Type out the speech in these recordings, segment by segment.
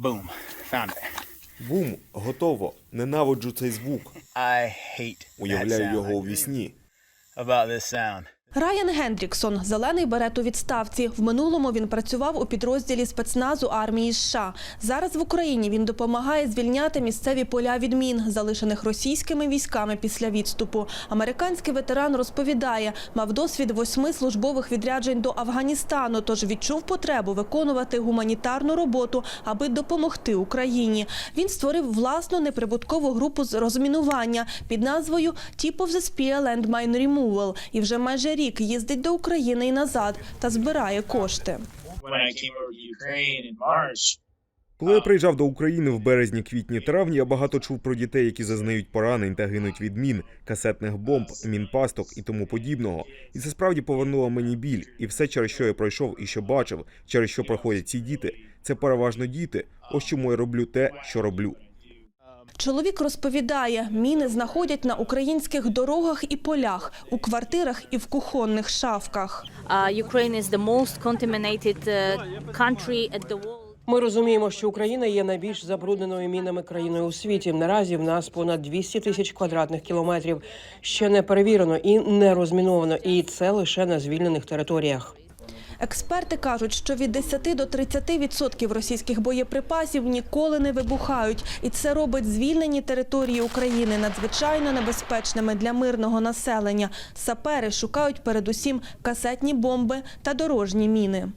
Boom. Found it. Бум, готово. Ненавиджу цей звук. I hate that Уявляю sound. його у вісні. About this sound. Райан Гендріксон, зелений берет у відставці. В минулому він працював у підрозділі спецназу армії США. Зараз в Україні він допомагає звільняти місцеві поля від мін, залишених російськими військами після відступу. Американський ветеран розповідає, мав досвід восьми службових відряджень до Афганістану, тож відчув потребу виконувати гуманітарну роботу, аби допомогти Україні. Він створив власну неприбуткову групу з розмінування під назвою Tip of the Spear Land Mine Removal і вже майже рік їздить до України і назад та збирає кошти. Коли я приїжджав до України в березні, квітні, травні, я багато чув про дітей, які зазнають поранень та гинуть від мін, касетних бомб, мінпасток і тому подібного. І це справді повернуло мені біль, і все, через що я пройшов і що бачив, через що проходять ці діти. Це переважно діти. Ось чому я роблю те, що роблю. Чоловік розповідає, міни знаходять на українських дорогах і полях, у квартирах і в кухонних шафках. World. Ми розуміємо, що Україна є найбільш забрудненою мінами країною у світі. Наразі в нас понад 200 тисяч квадратних кілометрів ще не перевірено і не розміновано, і це лише на звільнених територіях. Експерти кажуть, що від 10 до 30 відсотків російських боєприпасів ніколи не вибухають, і це робить звільнені території України надзвичайно небезпечними для мирного населення. Сапери шукають передусім касетні бомби та дорожні міни.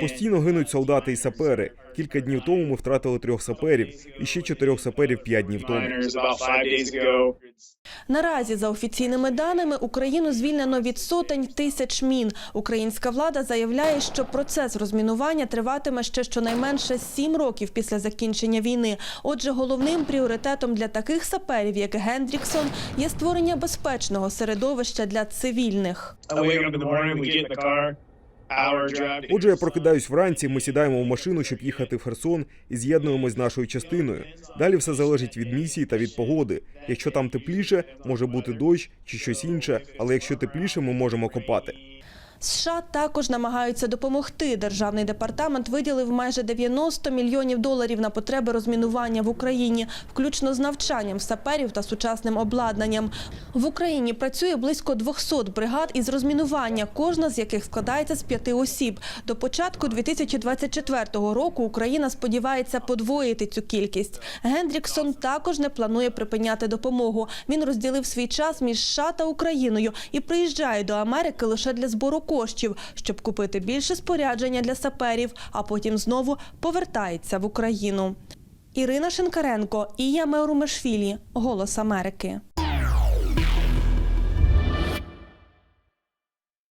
Постійно гинуть солдати і сапери. Кілька днів тому ми втратили трьох саперів і ще чотирьох саперів п'ять днів тому. Наразі, за офіційними даними, Україну звільнено від сотень тисяч мін. Українська влада заявляє, що процес розмінування триватиме ще щонайменше сім років після закінчення війни. Отже, головним пріоритетом для таких саперів, як Гендріксон, є створення безпечного середовища для цивільних. Отже, я прокидаюсь вранці, ми сідаємо в машину, щоб їхати в Херсон, і з'єднуємось з нашою частиною. Далі все залежить від місії та від погоди. Якщо там тепліше, може бути дощ чи щось інше, але якщо тепліше, ми можемо копати. США також намагаються допомогти. Державний департамент виділив майже 90 мільйонів доларів на потреби розмінування в Україні, включно з навчанням саперів та сучасним обладнанням. В Україні працює близько 200 бригад із розмінування, кожна з яких складається з п'яти осіб. До початку 2024 року Україна сподівається подвоїти цю кількість. Гендріксон також не планує припиняти допомогу. Він розділив свій час між США та Україною і приїжджає до Америки лише для збору коштів, щоб купити більше спорядження для саперів, а потім знову повертається в Україну. Ірина Шинкаренко, Ія Меурумешвілі, Голос Америки.